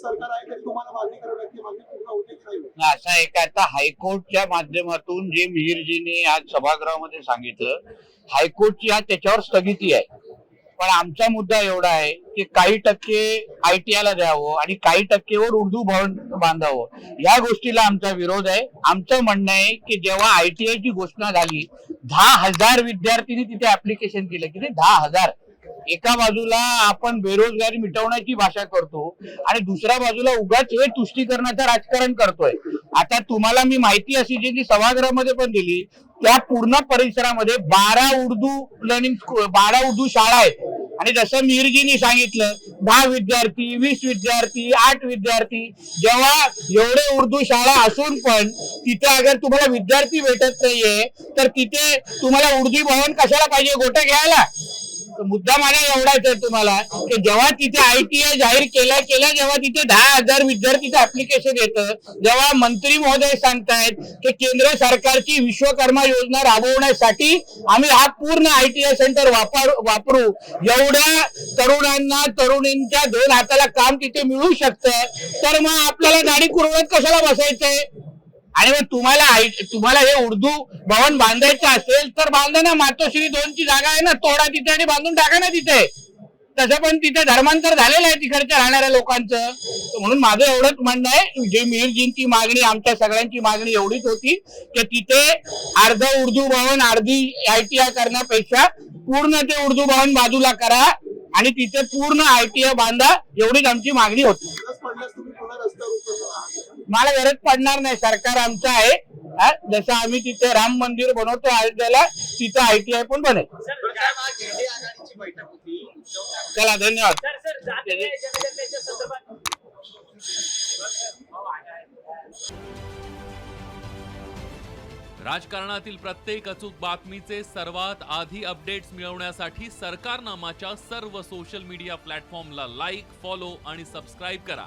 सरकार आहे तरी तुम्हाला मागणी करावी लागते मागणी पूर्ण होते की नाही असं आहे का आता हायकोर्टच्या माध्यमातून जे मिहिरजीने आज सभागृहामध्ये सांगितलं हायकोर्टची आज त्याच्यावर स्थगिती आहे. पण आमचा मुद्दा एवढा आहे की काही टक्के आयटीआय ला द्यावं आणि काही टक्केवर उर्दू भवन बांधावं. या गोष्टीला आमचा विरोध आहे. आमचं म्हणणं आहे की जेव्हा आयटीआय ची घोषणा झाली दहा हजार विद्यार्थ्यांनी तिथे ऍप्लिकेशन केलं किती दहा हजार. एका बाजूला आपण बेरोजगारी मिटवण्याची भाषा करतो आणि दुसऱ्या बाजूला उगाच हे तुष्टीकरणाचं राजकारण करतोय. आता तुम्हाला मी माहिती अशी जी की सभागृहामध्ये पण दिली त्या पूर्ण परिसरामध्ये बारा उर्दू लर्निंग बारा उर्दू शाळा आहेत. आणि जसं मिरजीनी सांगितलं दहा विद्यार्थी वीस विद्यार्थी आठ विद्यार्थी जेव्हा एवढे उर्दू शाळा असून पण तिथे अगर तुम्हाला विद्यार्थी भेटत नाहीये तर तिथे तुम्हाला उर्दू भवन कशाला पाहिजे? गोटे घ्यायला. मुद्दा माझा एवढाच आहे तुम्हाला की जेव्हा तिथे आयटीआय जाहीर केल्या केल्या जेव्हा तिथे दहा हजार विद्यार्थीचं ऍप्लिकेशन येतं जेव्हा मंत्री महोदय सांगतायत की केंद्र सरकारची विश्वकर्मा योजना राबवण्यासाठी आम्ही हा पूर्ण आयटीआय सेंटर वापर वापरू. एवढ्या तरुणांना तरुणींच्या दोन हाताला काम तिथे मिळू शकतं. तर मग आपल्याला गाडी कुरवत कशाला बसायचंय? आणि मग तुम्हाला तुम्हाला हे उर्दू भवन बांधायचं असेल तर बांधा ना मातोश्री दोनची जागा आहे ना तोडा तिथे आणि बांधून टाका ना तिथे. तसं पण तिथे धर्मांतर झालेलं आहे तिकडच्या राहणाऱ्या लोकांचं. म्हणून माझं एवढंच म्हणणं आहे जे मिहिरजींची मागणी आमच्या सगळ्यांची मागणी एवढीच होती की तिथे अर्ध उर्दू भवन अर्धी आयटीआय करण्यापेक्षा पूर्ण ते उर्दू भवन बाजूला करा आणि तिथे पूर्ण आयटीआय बांधा एवढीच आमची मागणी होती. मला गरज पडणार नाही. सरकार आमचं आहे. हा? जसं आम्ही तिथे राम मंदिर बनवतो अयोध्येला तिथं आयटीआय पण बनेल. चला धन्यवाद. राजकारणातील प्रत्येक अचूक बातमीचे सर्वात आधी अपडेट्स मिळवण्यासाठी सरकारनामाच्या सर्व सोशल मीडिया प्लॅटफॉर्मला लाईक फॉलो आणि सबस्क्राईब करा.